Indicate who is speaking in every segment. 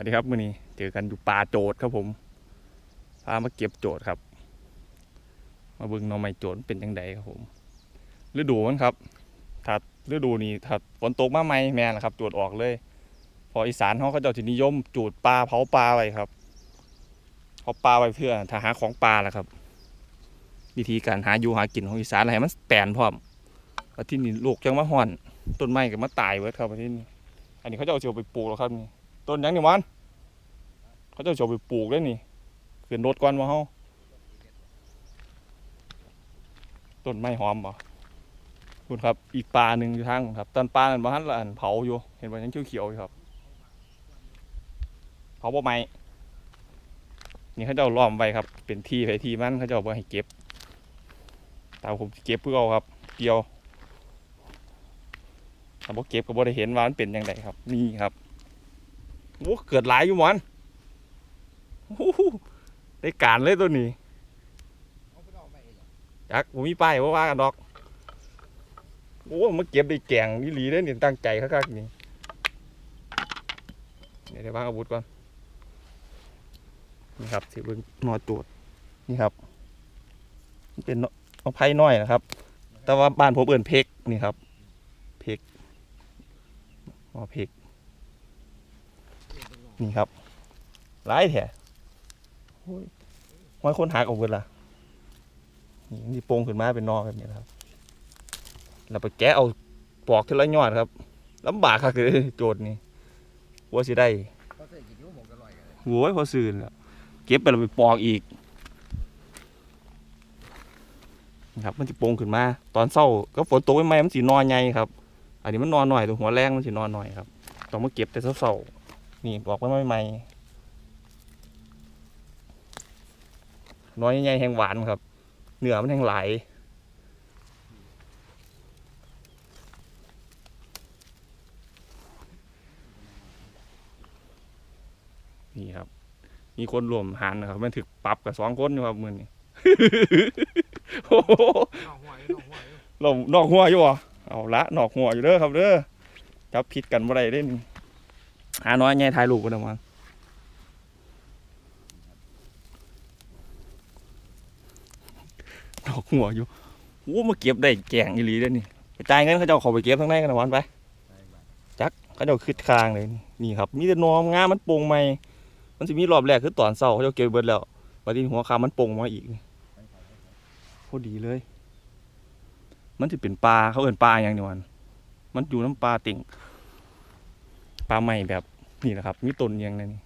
Speaker 1: วัสดีครับมื่อนี้เจอกันอยู่ป่าโจดครับผมพามาเก็บโจดครับ มาบิ่งนอไม้โจดเป็นยังไงครับผมฤดูมันครับถ้าฤดูนี้ถ้าฝนตกมาใหม่แม่นละครับโจดออกเลย พออีสานเขาก็เจ้าที่นิยมจูดปลาเผาปลาไว้ครับเผาปลาไว้เพื่อถ้าหาของปลาแหละครับ วิธีการหาอยู่หากินของอีสานอะไรมันแปลนพร้อมที่นี่ลูกจังมาห่อนต้นไม้ก็มาตายเวิร์ดครับประเทศนี้อันนี้เขาจะเอาเชียวไปปลูกแล้วครับนี่ ต้นยังนี่มันเขาจะเอาเชียวไปปลูกได้นี่ขึ้นรถก่อนมาเฮาต้นไม้หอมบ่คุณครับ อีกปลาหนึ่งอยู่ทางครับต้นปลานั่นบ่ฮันละอันเผาอยู่ เห็นว่ายังเขียวๆอยู่ครับ เผาบ่ไหมนี่เขาจะเอาล้อมไว้ครับ เป็นที่ไปที่มันเขาจะเอาไว้ให้เก็บตามผมเก็บเพื่อเอาครับ เกี่ยวถ้าบ่เก็บก็บ่ได้เห็นว่ามันเป็นยังไงครับ นี่ครับ โอ้เกิดหลายอยู่หมอนโอ้โหได้การเลยตัวนี้จักผมมีป้ายว่าว่ากันดอก โอ้มาเก็บได้แกงนี่หลีได้อนี่ยตั้งใจคักๆนี่เดี๋ยวได้วางอาวุธก่อน นี่ครับสิเบิ่งนอตรวจนี่ครับ เป็นเอาไผ่น้อยนะครับ แต่ว่าบ้านผมเอื่นเพกนี่ครับ เพกอ๋อเพก นี่ครับหลายแถะโอ้ห้อยคนหักออกเบิดละนี่นี่โป่งขึ้นมาเป็นนอแบบนี้ครับเราไปแกะเอาปอกทีละยอดครับลำบากครับคือโจทย์นี่ว่าสิได้
Speaker 2: เขาใส่กี่นิ้วหมกอร่อยกันเลย
Speaker 1: โว้ยพอซื่นแล้วเก็บไปแล้วไปปอกอีกนะครับมันจะโป่งขึ้นมา ตอนเศร้าก็ฝนตกใหม่ๆมันสีนอนใหญ่ครับ อันนี้มันนอนหน่อยตัวหัวแรงมันสีนอนหน่อยครับต้องมาเก็บแต่เศร้าๆ นี่บอกไว้ใหม่ๆน้อยใหญ่ๆแห้งหวานครับเนื้อมันแห้งไหลายนี่ครับ มีคนรวมหารนะครับมันถึกปรับกับสองคนอยู่ครับมือนี้โอ้โห
Speaker 2: นอกหัวอยู่นอกหัวอยู่
Speaker 1: เรานอกหัวอยู่บ่เอาละนอกหัวอยู่เด้อครับเด้อจับผิดกันบ่ได้เด้นี่ หาน้อยใหญ่ถ่ายรูปกันเอามานอกหัวอยู่โอ้มาเก็บได้แกงอีหลีเด้นี่ไปจ่ายเงินเขาจ้าเขาไปเก็บทั้งในกันนะวันไปจักเขาเจ้าคืดคางเลยนี่นี่ครับมีแต่นอมงามมันโป่งใหม่มันจะมีรอบแรกคือตอนเช้าเขาจ้าเก็บเบิดแล้วบัดนี้หัวคามันโป่งมาอีกพอดีเลย มันจะเป็นปลาเขาเอิ้นปลาอย่างนี้วันมันอยู่น้ำปลาติ่ง ปลาใหม่แบบนี่แหละครับ มีต้นยังไงนี่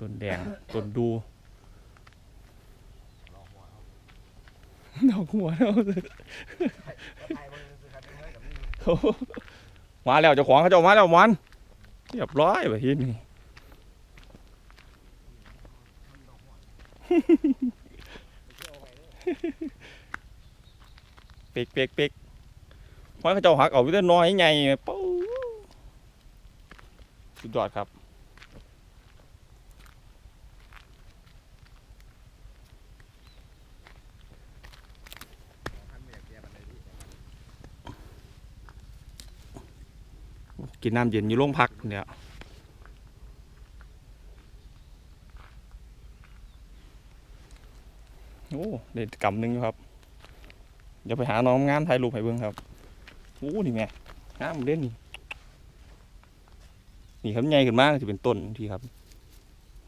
Speaker 1: ต้นแดงต้นดูดอกหัวแล้ว
Speaker 2: ไทยมันารเป็นเนื้อกับนี่
Speaker 1: โอ้โหมาแล้วเจ้าของเขาจะมาแล้วมันเรียบร้อยแบบนี้นี่เป๊กเป๊กเป๊ก เพราะเขาเจ้าหักเอาไว้แต่น้อยไงปู๊บสุดยอดครับกินน้ำเย็นอยู่โรงพักเนี่ยโอ้เด็ดกำหนึ่งอยู่ครับ เดี๋ยวไปหาน้องงามถ่ายรูปให้เบิ่งครับ โอ้นี่แม่งามเล่นนี่นี่ครับใหญ่ขึ้นมากจะเป็นต้นที่ครับ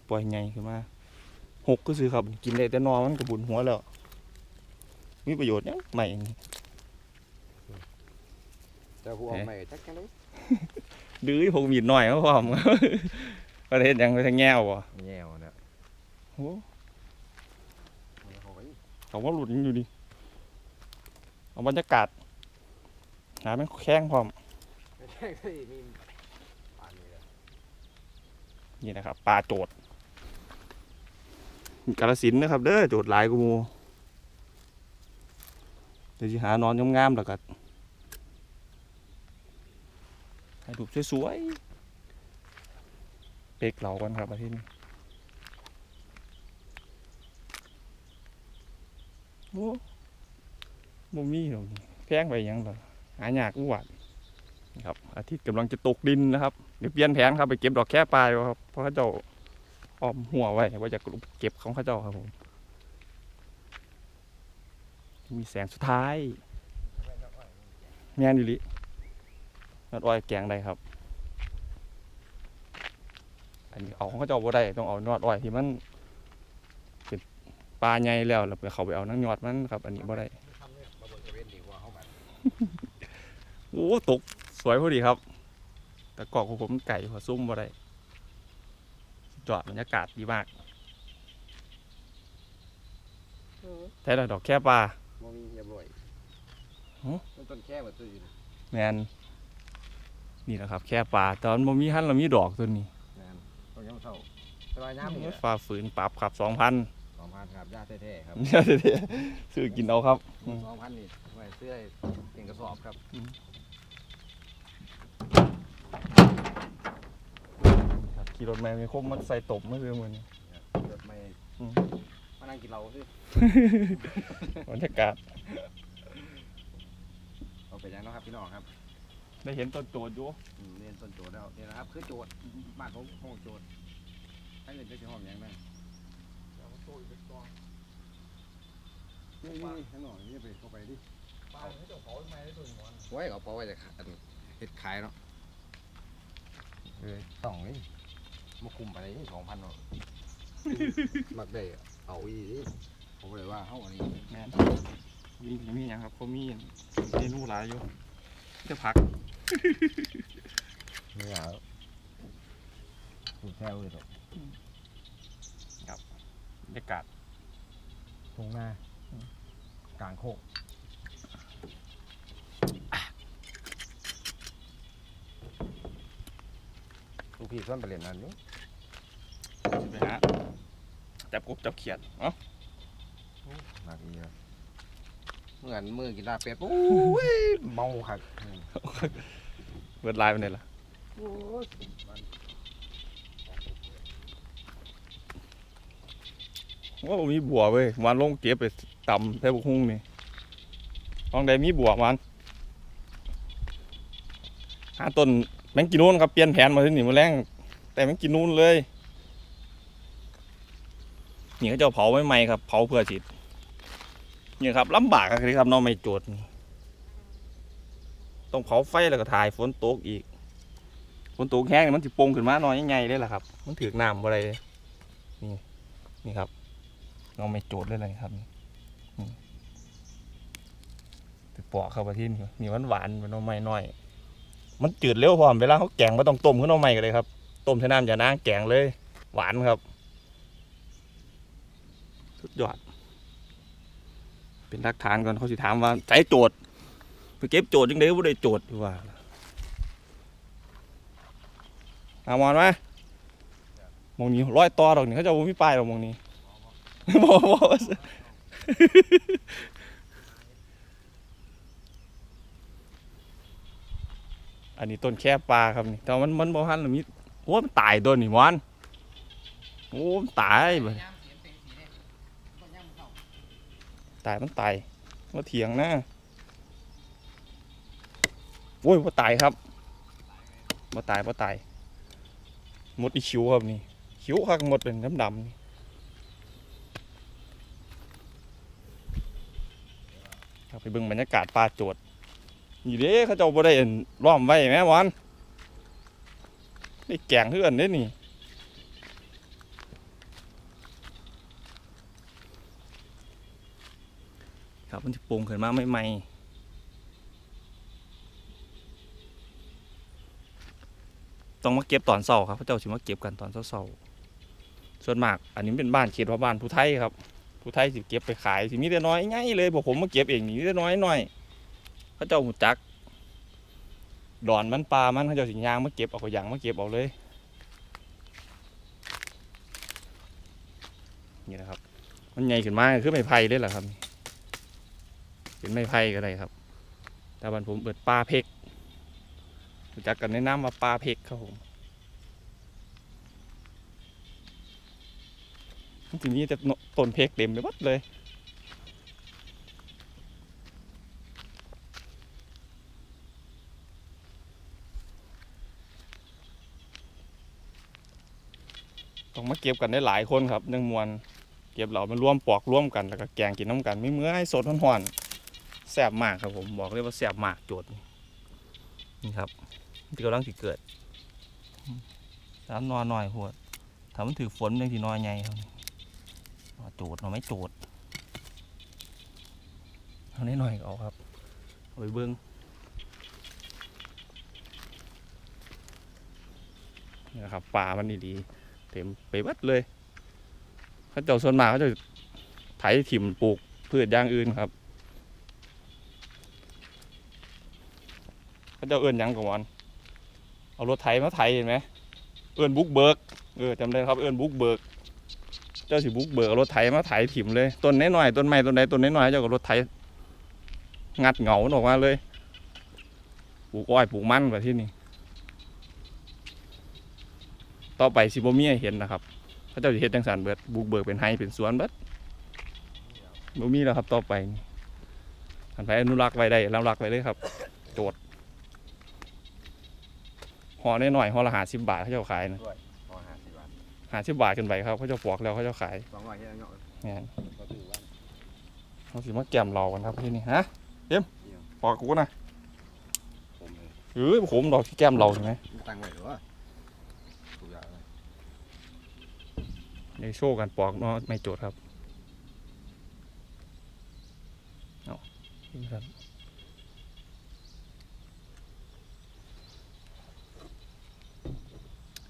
Speaker 1: ปล่อยใหญ่ขึ้นมาหกก็ซื้อครับ กินได้แต่นอมันกระบุนหัวแล้ว มีประโยชน์เนี่ยงใหม่นี่
Speaker 2: แต่หัวใหม่จักกันเลย
Speaker 1: ดื้อพกมีดหน่อยก็พร้อมประเทศยังไปทางแง่วบ่
Speaker 2: แง่วเนี่ย
Speaker 1: โอ้
Speaker 2: โอ้ย
Speaker 1: เขาว่าหลุดอยู่ดิเอาบรรยากาศ หาเป็นแข้งพร้อม
Speaker 2: ไม่ใช่ที่มีป่านนี้เลย
Speaker 1: นี่นะครับปลาโจดกาลสินธุ์นะครับ เด้อโจดหลายกูมูเดี๋ยวจะหานอนงามๆแล้วก็ให้รูปสวยๆ เป็กเหล่ากันครับอาทิตย์นี้โอ้บ่มีหรอกนี่แพงไปหยังหรอ หายากอุหวัดนี่ครับอาทิตย์กำลังจะตกดินนะครับเดี๋ยวเปลี่ยนแผนครับไปเก็บดอกแค่ปลายครับเพราะเขาเจ้าอ้อมหัวไว้ว่าจะเก็บของเขาเจ้าครับผม มีแสงสุดท้ายแม่นดิลินอดอ้อยแกงได้ครับ อันนี้เอาของเขาเจ้าบ่ได้ต้องเอานอดอ้อยที่มันเป็นปลาใหญ่แล้วแล้วไปเขาไปเอานังยอดมันครับ อันนี้บ่ได้ โอ้ตกสวยพอดีครับ แต่กอกของผมไก่หัวซุ่มบ่ได้จอดบรรยากาศดีมากแท้ละดอกแค่ปลา
Speaker 2: มองมีเรียบร้อย
Speaker 1: ฮะ
Speaker 2: มันต้นแค่แบบตัวอยู่นะ
Speaker 1: แมนนี่แหละครับ แค่ปลาตอนบ่มีหันเรามีดอกตัวนี้
Speaker 2: นั่นต้นยังเท่าสบายน้ำนี่
Speaker 1: ฟ้าฝืนปรับครับสองพัน
Speaker 2: สองพันครับยาแท้ๆครับ
Speaker 1: ซื้อกินเอาครับ
Speaker 2: สองพันนี่ไว้เสื้อเก่งกระสอบครับ
Speaker 1: ครับขี่รถแมวมีคมมันใส่ตบมาเลยมือนี้
Speaker 2: เกิดไม่
Speaker 1: อืม
Speaker 2: มานั่งกินเราสิ
Speaker 1: บรรยากาศ
Speaker 2: เอาไปยังเนาะครับพี่น้องครับ
Speaker 1: ได้เห็นต้นโจดอยู่
Speaker 2: อืมเรียนต้นโจทย์แล้วเนี่ยนะครับคือโจทย์บ้านผมห้องโจทย์ให้เรียนได้ที่ห้องยังไงนี่นี่ข้างนอกนี่ไปเข้าไปดิไว้เอาเพราะว่าจะอัน เฮ็ดขายเนาะเออต้องนี่มาคุมไปนี่สองพันเนาะ มักได้เอาอีนี่ผมเลยว่าเฮาอันนี้
Speaker 1: แมนมีมีอย่างครับเขามีเมนูหลายอยู่จะพัก
Speaker 2: ไม่เอาถูกแค่เลยตก
Speaker 1: บรรยากาศ
Speaker 2: ทุ่งนากลางโคก ลูกพี่ส่วนไปเรียนนั่นอยู่
Speaker 1: สิไปหาจับกบจับเขียดเอ้า
Speaker 2: มากอีเลยเมื่อนมือกินลาบเป็ดโอ้ยเมาคัก
Speaker 1: เบิดลายไปไหนล่ะ
Speaker 2: โอ้ย
Speaker 1: ว่าบ่มีบัวเว้ยวันลงเก็บไปตำแทบุกหุ้งนี่ลองได้มีบัวมันหาต้น แมงกินนูนครับเปลี่ยนแผนมาที่นี่มาแรงแต่แมงกินนูนเลยนี่เขาจะเผาไม่ไหมครับ เผาเพื่อจิตนี่ครับลำบากครับครับน้องไม่โจทย์นี่ต้องเผาไฟแล้วก็ถ่ายฝนตกอีกฝนตกแห้งมันสิโปงขึ้นมาหน่อยใหญ่ๆเลยล่ะครับ มันถือน้ำอะไรนี่นี่ครับน้องไม่โจทย์เลยเลยครับนี่นี่ไปปอกเข้าไปที่นี่มีหวานหวานๆเป็นน้องไม้น้อย มันจืดเร็วพร้อมเวลาเขาแกงไม่ต้องต้มขึ้นน้องไม้กันเลยครับ ต้มใช้น้ำอย่านางแกงเลย หวานครับ สุดยอด เป็นหลักฐานก่อนเขาสิถามว่าใจโจทย์ไปเก็บโจทย์ยังไงก็ไม่ได้โจทย์ดีกว่าอามอนไหมมองนี้ร้อยต่อดอกนี่เขาจะมีป้ายดอกมองนี้บอกบอกว่า อันนี้ต้นแค่ปลาครับนี่แต่วันมันบ่หันหรือมีโอ้มันตายตัวนี่มอนโอ้มันตายเบิดตายมันตายมาเถียงนะโอ้ยว่าตายครับมาตายมาตายหมดอีคิวครับนี่คิวคักหมดเป็นดำดำนี่ไปเบิ่งบรรยากาศปลาโจด นี่เด้เขาเจ้าบ่ได้อั่นล้อมไว้แม่วันนี่แกงเพื่อนเด้นี่ครับมันจะปรุงขึ้นมาใหม่ๆต้องมาเก็บตอนเช้าครับพระเจ้าสิมาเก็บกันตอนเช้าๆส่วนมาก อันนี้เป็นบ้านเขตว่าบ้านผู้ไทยครับ ผู้ไทยสิเก็บไปขายสิมีแต่น้อยง่ายเลยพวกผมมาเก็บเองนี่มีแต่น้อยหน่อย พระเจ้าหูจัก ดอนมันปลามันเขาเจ้าสิยางมาเก็บเอาก็ยางมาเก็บเอาเลย นี่นะครับ มันใหญ่ขึ้นมากคือไม่ไผ่เลยแหละครับ เป็นไม้ไผ่ก็ได้ครับ แต่บันผมเปิดปลาเพกรู้จักกันในน้ำว่าปลาเพกครับผมทีนี้จะต้นเพกเต็มไปหมดเลย ต้องมาเก็บกันได้หลายคนครับยังมวนเก็บเรามาร่วมปอกร่วมกันแล้วก็แกงกินน้ำกันไม่เมื่อยสดห่อนๆแซ่บมากครับผมบอกเลยว่าแซ่บมากโจทย์นี่ครับที่กำลังสิเกิดสามนอนหน่อยหัวถ้ามันถือฝนยังที่นอยใหญ่ครับโจทย์เราไม่โจทย์เอาได้หน่อยก็เอาครับเอาไปเบิ้งนี่ครับป่ามันดีๆ เต็มไปหมดเลยเขาเจ้าส่วนมากเขาจะไถถิ่มปลูกพืชอย่างอื่นครับเขาเจ้าเอื้อนยังก่อนเอารถไถมาไถเห็นไหมเอื้อนบุกเบิกเออจำได้ครับเอื้อนบุกเบิกเจ้าสิบุกเบิกเอรถไถมาไถถิ่มเลยต้นน้อยๆต้นไม้ต้นใดต้นน้อยๆเจ้าก็รถไถงัดเหงาออกมาเลยปลูกอ้อยปลูกมันแบบที่นี่ ต่อไปสิบ่มีให้เห็นนะครับเขาเจ้าสิเฮ็ดจังสันเบิดบุกเบิกเป็นไฮเป็นสวนเบิดบ่มีแล้วครับต่อไปนี่อันไปอนุรักษ์ไว้ได้อนุรักษ์ไว้เลยครับ โจทย์ห่อน้อยๆห่อละห้าสิบบาทเขาเจ้าขายนะ
Speaker 2: พอห้าสิบบาท
Speaker 1: ห้าสิบบาทขึ้นไปครับเขาเจ้าปอกแล้วเขาเจ้าขาย
Speaker 2: สองร้อยแค่นั้นเนาะ
Speaker 1: เนี่ย
Speaker 2: ก็ถือว่า
Speaker 1: เขาสิมาแกมเรากันครับที่นี่ฮะเอ็มปอกกูนะ
Speaker 2: ผมเลย
Speaker 1: เออผมดอกที่แก้มเราใช่ไหม
Speaker 2: ตั้งไว้หรือว่าถูกอย่างเลย
Speaker 1: ในโชว์กันปอกเนาะไม่โจทย์ครับเอานี่ครับ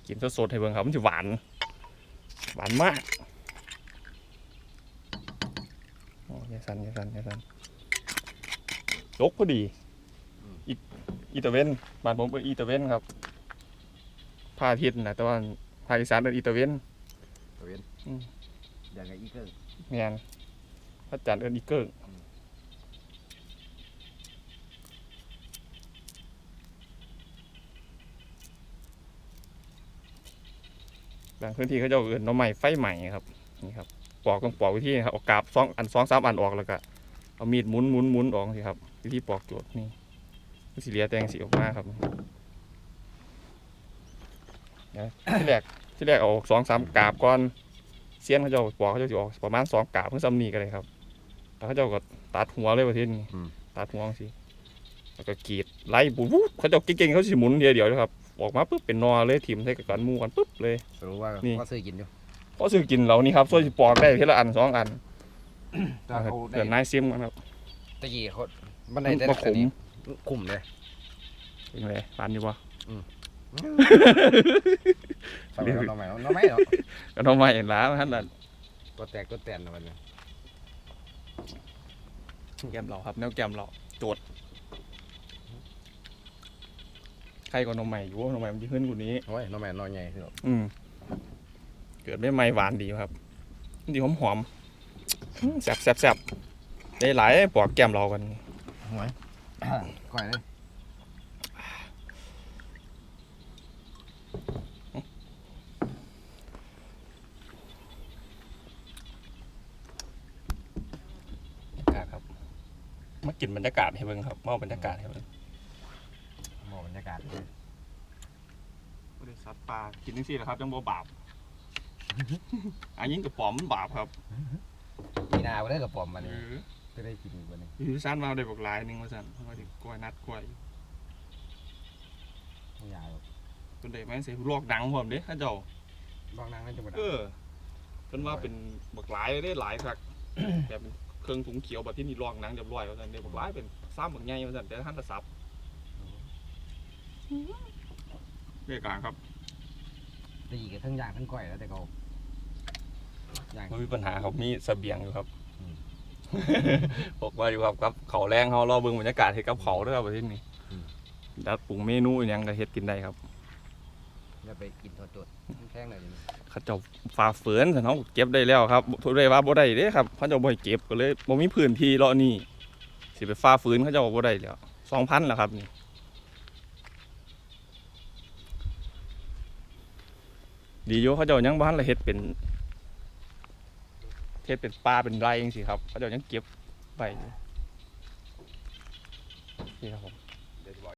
Speaker 1: กินสดๆให้เบิ่งครับมันจะหวาน หวานมากโอ้ยายสันยายสันยายสันลกพอดีอีอีตาเวนบ้านผมเป็นอีตาเวนครับพระอาทิตย์นะแต่ว่าภาคอีสานเป็นอีตาเวน
Speaker 2: ตะเวน
Speaker 1: อืม
Speaker 2: อย่างไงอีกเกิน
Speaker 1: แมนพระจันทร์เอินอีเกิงบางพื้นที่เขาจะเอาเอินหน้องใหม่ไฟใหม่ครับนี่ครับปอกต้องปอกวิธีครับเอากาบสองอันสองสามอันออกแล้วก็เอามีดหมุนหมุนหมุนออกสิครับวิธีปอกโจทย์นี่มันสิเหลียแตงสีออกมาครับเดี๋ยวที่แรก ที่แรกเอาสองสามกาบก่อนเสี้ยนเขาเจะปอกเขาเจะสิออกประมาณสองกาบเพื่อซ้ำนี่กันเลยครับแล้วเขาเจะก็ตัดหัวเลยประเทศนี้ตัดหัวสิแล้วก็กรีดไล่ปุ๊บปุ๊บเขาเจะเก่งๆเขาสิหมุนเดียวเดียวเลยครับออกมาปุ๊บเป็นนอเลยถิ่มใส่กับกันหมูกันปุ๊บเลย
Speaker 2: สรุปว่า
Speaker 1: นี่
Speaker 2: ก็ซื้อกินอยู่
Speaker 1: เพราะซื้อกินเรานี่ครับช่วยสิปอกได้ทีละอันสองอัน
Speaker 2: ถ้าเขาได้
Speaker 1: เดี๋ยวนายซิมกันครับ
Speaker 2: ตะกี้เขาบันไดแต่
Speaker 1: มาขม
Speaker 2: คุ้มเลย
Speaker 1: เป็นไงปานอยู่ปะ
Speaker 2: สมัยเราใหม่เราไม่เนาะ
Speaker 1: ก็ต้องมาเห็นล้าท่านนั่น
Speaker 2: ตัวแตกตัวแตนนะมันเนี่ย
Speaker 1: แกมเราครับแนวแกมเราโจทย์ใครก็นมใหม่อยู่นมใหม่มันจะขึ้นกว่านี้
Speaker 2: โอ้ยน้องแม่น้อยใหญ่คือ
Speaker 1: อืมเกิดไม่ไม่หวานดีครับดีหอมหอมๆอื้อแซ่บแซ่บแซ่บได้หลายปอกแก้มเรากัน
Speaker 2: หวยก่อยเลย
Speaker 1: บรรยากาศครับมา กินบรรยากาศให้เบิ่งครับมอบบรรยากาศให้เบิ่ง
Speaker 2: มองบรรยากาศเลย
Speaker 1: บริษัทปลากินจังซี่แหละครับจังบ่บาป อันนี้กับปอมมันบาปครับ
Speaker 2: มีนาไปได้กับปอมมัน
Speaker 1: เอ
Speaker 2: นี่
Speaker 1: อ
Speaker 2: จะได้กินอีกวันนึง
Speaker 1: อยู่สั้นมาได้บอกหลายหนึงว่าสั่นเพราะว่าถึงกล้วยนัดกล้วย
Speaker 2: ไม่ยาวหรอก
Speaker 1: จนได้มาใส่ลอกหนังผมเด้ข้าเจ้า
Speaker 2: บางนางนั่นจะมา
Speaker 1: เออเพิ่นว่าเป็นบักหลายเลยได้หลายครับแบบเป็น เครื่องถุงเขียวแบบที่นี่ลอกหนังเรียบร้อยว่าซั่นเด้บักหลายเป็นซ้ำบักใหญ่ว่าซั่นแต่ท่านตะสับเรียกกลางครับ
Speaker 2: ตีกับทั้งยางทั้งก้อยแล้วแต่เขายาง
Speaker 1: มันมีปัญหาครับมีเสบียงอยู่ครับ
Speaker 2: อืม
Speaker 1: บอกว่าอยู่ครับครับเขาแรงเขารอเบิ่งบรรยากาศเฮ็ดกับเขาเด้อครับประเทศนี้ดัดปรุงเมนูอิหยังก็เฮ็ดกินได้ครับ
Speaker 2: จะไปกินทอดจดแพงหน่อยดิ
Speaker 1: เขาเจ้าฝ่าฝืนซั่นเฮาเก็บได้แล้วครับทุเรศว่าบ่ได้เด้ครับเขาเจ้าบ่ให้เก็บก็เลยบ่มีพื้นที่เลาะนี่สิไปฝ่าฝืนเขาเจ้าบ่ได้แล้ว2,000แล้วครับนี่ดีอยู่เขาเจ้ายังบ่ทันละเฮ็ดเป็นเฮ็ดเป็นป่าเป็นไรจังซี่ครับเขาเจ้ายังเก็บไว้อยู่นี่ครับผม